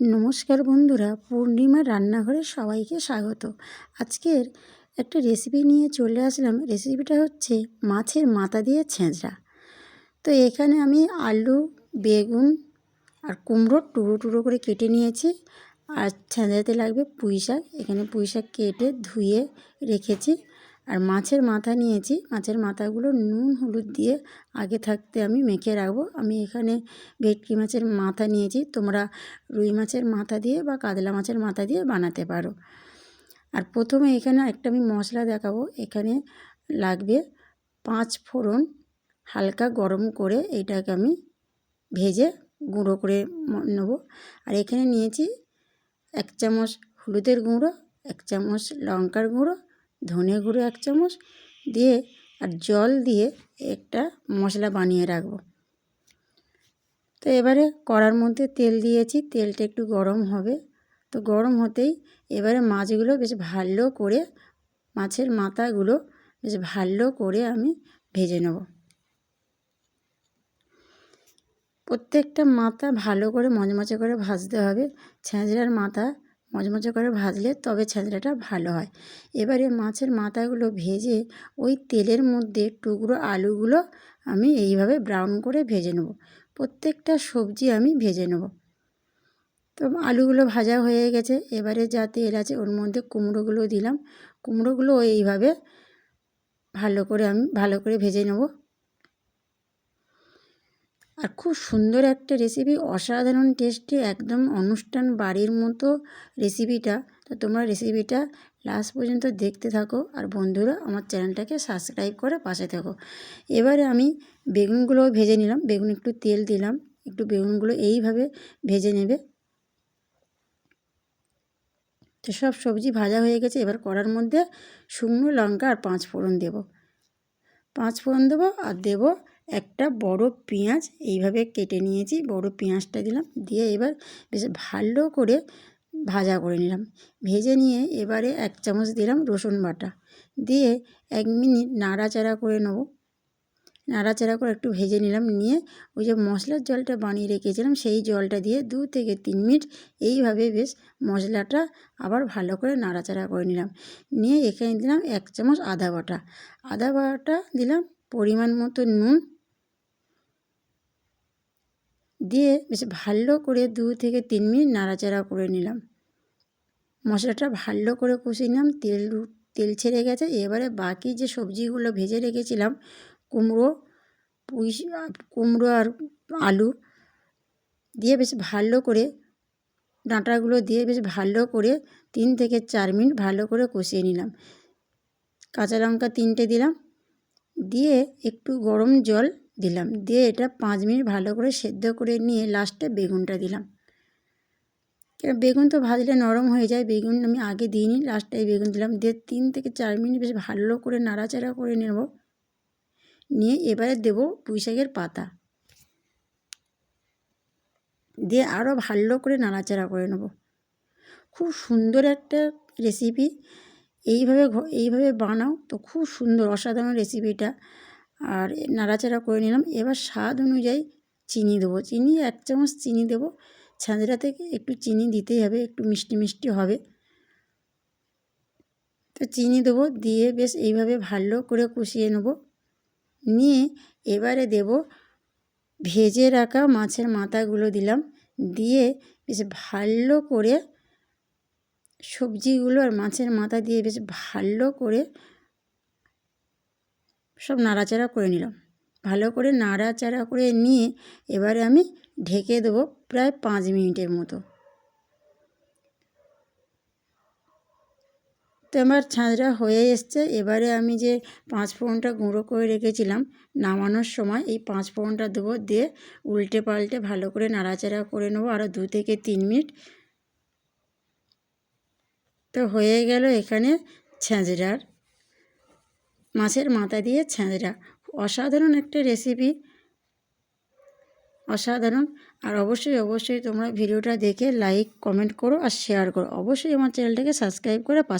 নমস্কার বন্ধুরা, পূর্ণিমার রান্নাঘরে সবাইকে স্বাগত। আজকের একটা রেসিপি নিয়ে চলে আসলাম। রেসিপিটা হচ্ছে মাছের মাথা দিয়ে ছেঁচড়া। তো এখানে আমি আলু, বেগুন আর কুমড়ো টুকরো টুকরো করে কেটে নিয়েছি। আর ছেঁচড়াতে লাগবে পুঁই শাক এখানে পুঁই শাক কেটে ধুয়ে রেখেছি। আর মাছের মাথা নিয়েছি। মাছের মাথাগুলো নুন, হলুদ দিয়ে আগে থাকতে আমি মেখে রাখব। আমি এখানে ভেটকি মাছের মাথা নিয়েছি। তোমরা রুই মাছের মাথা দিয়ে বা কাতলা মাছের মাথা দিয়ে বানাতে পারো। আর প্রথমে এখানে একটা আমি মশলা দেখাবো। এখানে লাগবে পাঁচ ফোড়ন হালকা গরম করে এটাকে আমি ভেজে গুঁড়ো করে নেব। আর এখানে নিয়েছি এক চামচ হলুদের গুঁড়ো, এক চামচ লঙ্কার গুঁড়ো ধনে গুঁড়ো এক চামচ দিয়ে আর জল দিয়ে একটা মশলা বানিয়ে রাখব। তো এবারে কড়ার মধ্যে তেল দিয়েছি, তেলটা একটু গরম হবে। তো গরম হতেই এবারে মাছগুলো বেশ ভালো করে, মাছের মাথাগুলো বেশ ভালো করে আমি ভেজে নেব। প্রত্যেকটা মাথা ভালো করে মচমচে করে ভাজতে হবে। ছেঁচড়ার মাথা মচমচে করে ভাজলে তবে ছেঁচড়াটা ভালো হয়। এবারে মাছের মাথাগুলো ভেজে ওই তেলের মধ্যে টুকরো আলুগুলো আমি এইভাবে ব্রাউন করে ভেজে নেব। প্রত্যেকটা সবজি আমি ভেজে নেব। তো আলুগুলো ভাজা হয়ে গেছে। এবারে যা তেল আছে ওর মধ্যে কুমড়োগুলো দিলাম। কুমড়োগুলো এইভাবে ভালো করে আমি, ভালো করে ভেজে নেব। আর খুব সুন্দর একটা রেসিপি অসাধারণ টেস্টি একদম অনুষ্ঠান বাড়ির মতো রেসিপিটা তো তোমরা রেসিপিটা লাস্ট পর্যন্ত দেখতে থাকো আর বন্ধুরা আমার চ্যানেলটাকে সাবস্ক্রাইব করে পাশে থাকো। এবারে আমি বেগুনগুলো ভেজে নিলাম, বেগুন একটু তেল দিলাম, একটু বেগুনগুলো এইভাবে ভেজে নেবে। তো সব সবজি ভাজা হয়ে গেছে, এবার কড়ার মধ্যে শুকনো লঙ্কা আর পাঁচ ফোড়ন দেব। পাঁচ ফোড়ন দেবো আর দেব একটা বড় পেঁয়াজ এইভাবে কেটে নিয়েছি, বড় পেঁয়াজটা দিলাম, দিয়ে এবার বেশ ভালো করে ভাজা করে নিলাম। ভেজে নিয়ে এবারে এক চামচ দিলাম রসুন বাটা, দিয়ে এক মিনিট নাড়াচাড়া করে নেব। নাড়াচাড়া করে একটু ভেজে নিলাম, নিয়ে ওই যে মশলার জলটা বানিয়ে রেখেছিলাম, সেই জলটা দিয়ে দু থেকে তিন মিনিট এইভাবে বেশ মশলাটা আবার ভালো করে নাড়াচাড়া করে নিলাম। নিয়ে এখানে দিলাম এক চামচ আদা বাটা আদা বাটা দিলাম পরিমাণ মতো নুন দিয়ে বেশ ভালো করে দু থেকে তিন মিনিট নাড়াচাড়া করে নিলাম। মশলাটা ভালো করে কষিয়ে নিলাম, তেল তেল ছেড়ে গেছে। এবারে বাকি যে সবজিগুলো ভেজে রেখেছিলাম, কুমড়ো, পুঁই কুমড়ো আর আলু দিয়ে বেশ ভালো করে, ডাঁটাগুলো দিয়ে বেশ ভালো করে তিন থেকে চার মিনিট ভালো করে কষিয়ে নিলাম। কাঁচা লঙ্কা তিনটে দিলাম দিয়ে একটু গরম জল দিলাম। দিয়ে এটা পাঁচ মিনিট ভালো করে সেদ্ধ করে নিয়ে লাস্টে বেগুনটা দিলাম। বেগুন তো ভাজলে নরম হয়ে যায়, বেগুন আমি আগে দিইনি লাস্টে বেগুন দিলাম। দিয়ে তিন থেকে চার মিনিট বেশ ভালো করে নাড়াচাড়া করে নেব। নিয়ে এবারে দেব পুঁই শাকের পাতা। দিয়ে আরও ভালো করে নাড়াচাড়া করে নেব। খুব সুন্দর একটা রেসিপি এইভাবে এইভাবে বানাও তো খুব সুন্দর, অসাধারণ রেসিপিটা আর নাড়াচাড়া করে নিলাম। এবার স্বাদ অনুযায়ী চিনি দেবো। চিনি, এক চামচ চিনি দেবো। ছাঁচড়া থেকে একটু চিনি দিতেই হবে, একটু মিষ্টি মিষ্টি হবে। তো চিনি দেবো, দিয়ে বেশ এইভাবে ভালো করে কষিয়ে নেব। নিয়ে এবারে দেব ভেজে রাখা মাছের মাথাগুলো দিলাম। দিয়ে বেশ ভালো করে সবজিগুলো আর মাছের মাথা দিয়ে বেশ ভালো করে সব নাড়াচাড়া করে নিলাম। ভালো করে নাড়াচাড়া করে নিয়ে এবারে আমি ঢেকে দেবো প্রায় পাঁচ মিনিটের মতো। তো আমার ছাঁচড়া হয়ে এসছে। এবারে আমি যে পাঁচ ফোড়নটা গুঁড়ো করে রেখেছিলাম নামানোর সময়, এই পাঁচ ফোড়নটা দেবো দিয়ে উল্টে পাল্টে ভালো করে নাড়াচাড়া করে নেব আরও দু থেকে তিন মিনিট। তো হয়ে গেল এখানে ছেঁচড়ার মাছের মাথা দিয়ে ছেঁচড়া। অসাধারণ একটা রেসিপি অসাধারণ। আর অবশ্যই অবশ্যই তোমরা ভিডিওটা দেখে লাইক কমেন্ট করো আর শেয়ার করো। অবশ্যই আমার চ্যানেলটাকে সাবস্ক্রাইব করে পাশে